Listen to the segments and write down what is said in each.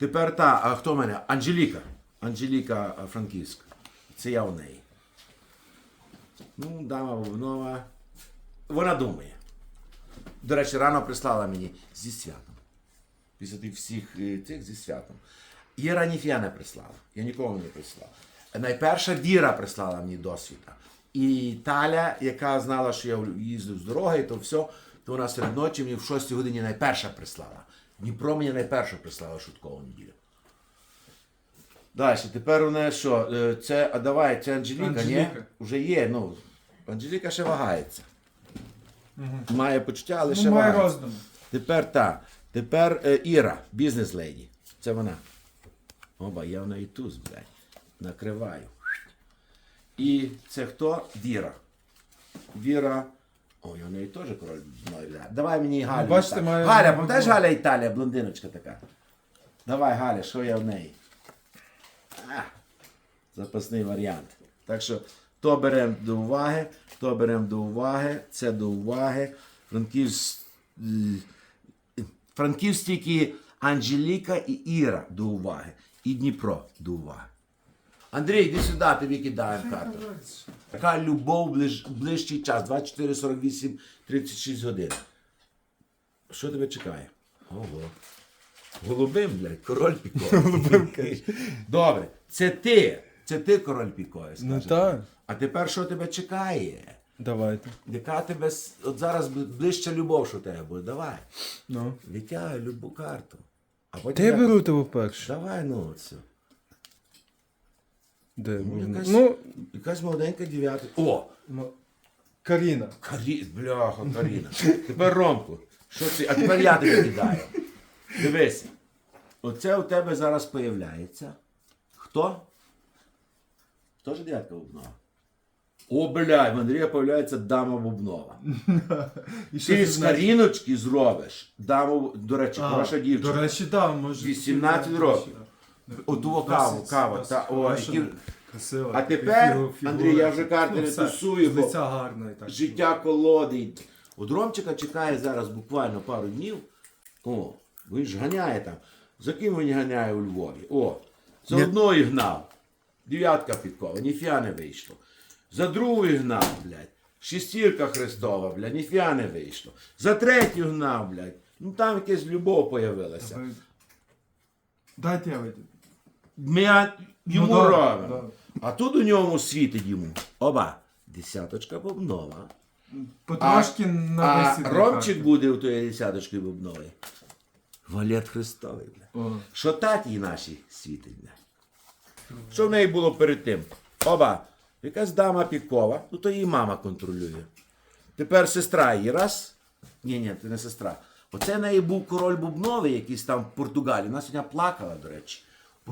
Тепер та, а хто в мене? Анжеліка. Анжеліка а, Франківська. Це я у неї. Ну, дама Бубнова. Вона думає. До речі, рано прислала мені зі святом. Після тих всіх е, цих зі святом. Іра ніфіга не прислала. Я нікого не прислав. Найперша Віра прислала мені досвіда. І Таля, яка знала, що я їздив з дороги, то все, то вона серед ночі мені в 6 годині найперша прислала. Дніпро мені найперша прислала шуткову неділю. Далі, тепер у неї що? Е, Це, а давай, це Анжеліка, ні? Анжеліка. Вже є, ну. Анжеліка ще вагається. Має почуття, але ще Ну, має вагається. роздум. Тепер та. Тепер е, Іра, бізнес леді. Це вона. Оба, я в неї туз, блядь. Накриваю. І це хто? Віра. Віра. Ой, у неї теж король знає. Давай мені Галю. бачите, Іта- має- Галя, пам'ятаєш Галя Італія, блондиночка така. Давай, Галя, що я в неї? А, запасний варіант. Так що то беремо до уваги, то беремо до уваги, це до уваги. Франківськ, Франківськ тільки Анжеліка і Іра до уваги. І Дніпро до уваги. Андрій, іди сюди, тобі кидаємо карту. Така любов ближ, ближчий час, 24, 48, 36 годин. Що тебе чекає? Ого. Голубим, блядь, король пікує. Добре, це ти. Це ти король пікує. Ну так. А тепер що тебе чекає? Давайте. Яка тебе с- от зараз бли- ближча любов, що тебе буде? Давай. Ну. Витягай любу карту. А потім Та я беру тебе перше. Давай, ну це. Де можна? Якась, Ну, якась молоденька дев'ята. О! м- Каріна. Карі... Бляха, Каріна. Тепер Ромку. Що це? А тепер я тобі кидаю. Дивися. Оце у тебе зараз появляється. Хто? Хто ж дев'ятка Бубнова? О, блядь, в Андрія появляється дама Бубнова. І Ти з Каріночки зробиш даму, до речі, А, хороша дівчина. До речі, так, може. 18 років. Оту каву, кава. Та, о, які... красива. А тепер. Андрій, я вже карти Ну, не все, тусую, бо Лиця гарна і так. життя колоди. От Ромчика чекає зараз буквально пару днів. О, він ж ганяє там. За ким він ганяє у Львові? О, за Ні. одної гнав. Дев'ятка підкова, ніфіга не вийшло. За другою гнав, блядь. Шестірка Христова, блядь, ніфіга не вийшло. За третю гнав, блядь. Ну там якась любов появилася. Дайте я вийду. Ми йому Ну, да, робимо. да. А тут у ньому світить йому. Оба. Десяточка бубнова. Потрошки на А 10 Ромчик буде у тої десяточки бубнової. Валет Христовий, бля. О. Що таті наші світить, бля. Що в неї було перед тим? Оба. Якась дама пікова, ну то її мама контролює. Тепер сестра її раз. Ні, ні, це не сестра. Оце в неї був король бубновий, якийсь там в Португалії. Вона сьогодні плакала, до речі.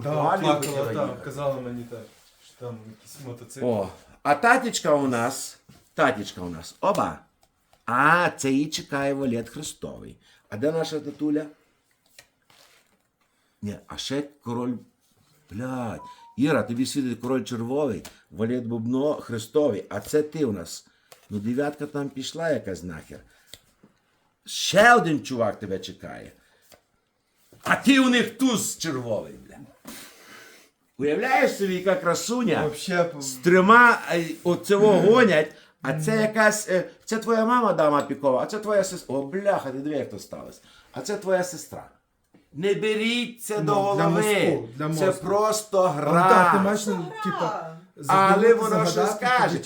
Португалію хотіла плакала, так, казала мені так. Що там якийсь мотоцикл. О, а татічка у нас, татічка у нас, оба. А, це її чекає Валет Христовий. А де наша татуля? Ні, а ще король. Блядь. Іра, тобі світить король червовий, Валет Бубно Христовий, а це ти у нас. Ну, дев'ятка там пішла якась нахер. Ще один чувак тебе чекає. А ти у них туз червовий, бля. Уявляєш собі, яка красуня? Вообще, з трьома е, оцього гонять, а це якась. е, Це твоя мама дама пікова, а це твоя сестра. О, бляха, ти диви, як то сталося. А це твоя сестра. Не беріть це до голови. для мозку, для це просто просто А, гра. так, ти маєш, ну, типа, Але воно що скаже.